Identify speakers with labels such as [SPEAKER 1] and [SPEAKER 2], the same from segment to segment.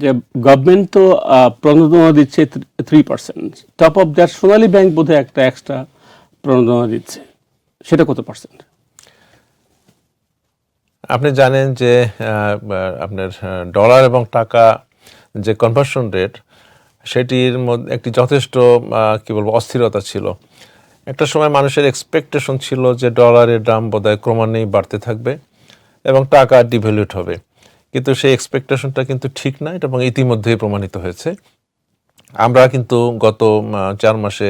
[SPEAKER 1] যে গভর্নমেন্ট তো প্রণোদনা দিচ্ছে three percent top of that Sonali bank বোধহয় একটা এক্সট্রা প্রণোদনা দিচ্ছে। সেটা কত পার্সেন্ট
[SPEAKER 2] আপনি জানেন যে আপনার ডলার এবং টাকা যে কনভার্সন রেট সেটির মধ্যে একটি যথেষ্ট কি বলব, অস্থিরতা ছিল। একটা সময় মানুষের এক্সপেকটেশন ছিল যে ডলারের দাম বোধহয় ক্রমান্বয়ে বাড়তে থাকবে এবং টাকা ডিভ্যালুয়েট হবে। কিন্তু সেই এক্সপেকটেশনটা কিন্তু ঠিক না, এটা এবং ইতিমধ্যেই প্রমাণিত হয়েছে। আমরা কিন্তু গত চার মাসে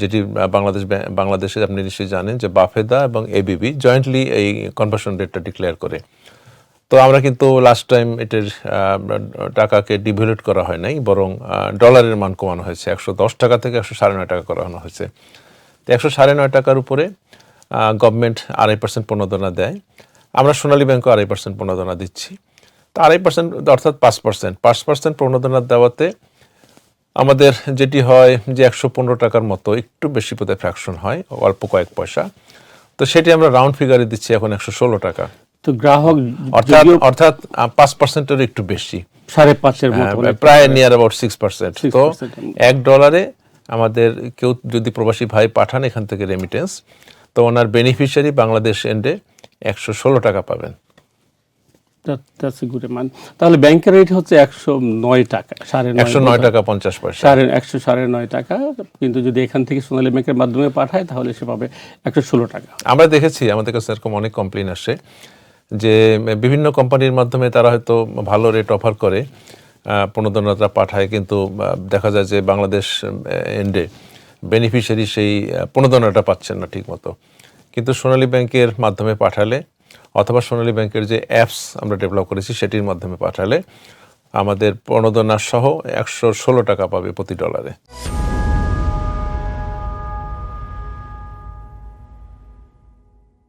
[SPEAKER 2] যেটি বাংলাদেশ বাংলাদেশে আপনি নিশ্চয়ই জানেন যে বাফেদা এবং এবিবি জয়েন্টলি এই কনভার্সন রেটটা ডিক্লেয়ার করে। তো আমরা কিন্তু লাস্ট টাইম এটার টাকাকে ডিভ্যালুয়েট করা হয় নাই, বরং ডলারের মান কমানো হয়েছে। একশো দশ টাকা থেকে একশো সাড়ে নয় টাকা করানো হয়েছে। তো একশো সাড়ে নয় টাকার উপরে গভর্নমেন্ট আড়াই পার্সেন্ট প্রণোদনা দেয়। আমরা সোনালী ব্যাংকও আড়াই পার্সেন্ট প্রণোদনা দিচ্ছি। তো আড়াই পার্সেন্ট অর্থাৎ পাঁচ পার্সেন্ট পাঁচ পার্সেন্ট প্রণোদনা দেওয়াতে আমাদের যেটি হয় যে একশো পনেরো টাকার মতো একটু বেশি বোধহয় ফ্র্যাকশন হয় অল্প কয়েক পয়সা। তো সেটি আমরা রাউন্ড ফিগারে দিচ্ছি এখন একশো ষোলো টাকা।
[SPEAKER 1] তো গ্রাহক
[SPEAKER 2] অর্থাৎ অর্থাৎ পাঁচ পার্সেন্টের একটু বেশি।
[SPEAKER 1] সাড়ে পাঁচের মানে
[SPEAKER 2] প্রায় নিয়ার অ্যাবাউট সিক্স পার্সেন্ট তো এক ডলারে আমাদের কেউ যদি প্রবাসী ভাই পাঠান এখান থেকে রেমিটেন্স তো ওনার বেনিফিশিয়ারি বাংলাদেশ এন্ডে একশো ষোলো টাকা পাবেন।
[SPEAKER 1] দ্যাটস গুড মান তাহলে ব্যাংকের রেট হচ্ছে একশো নয় টাকা সাড়ে
[SPEAKER 2] একশো নয় টাকা পঞ্চাশ পয়সা।
[SPEAKER 1] সাড়ে একশো সাড়ে নয় টাকা। কিন্তু যদি এখান থেকে সোনালী ব্যাংকের মাধ্যমে পাঠায় তাহলে সে পাবে একশো ষোলো টাকা।
[SPEAKER 2] আমরা দেখেছি আমাদের কাছে এরকম অনেক কমপ্লেন আসে যে বিভিন্ন কোম্পানির মাধ্যমে তারা হয়তো ভালো রেট অফার করে প্রণোদনাটা পাঠায় কিন্তু দেখা যায় যে বাংলাদেশ এন্ডে বেনিফিশিয়ারি সেই প্রণোদনাটা পাচ্ছেন না ঠিক মতো কিন্তু সোনালী ব্যাংকের মাধ্যমে পাঠালে অথবা সোনালী ব্যাংকের যে অ্যাপস আমরা ডেভেলপ করেছি, সেটির মাধ্যমে পাঠালে আমাদের প্রণোদনা সহ একশো ষোলো টাকা পাবে প্রতি ডলারে।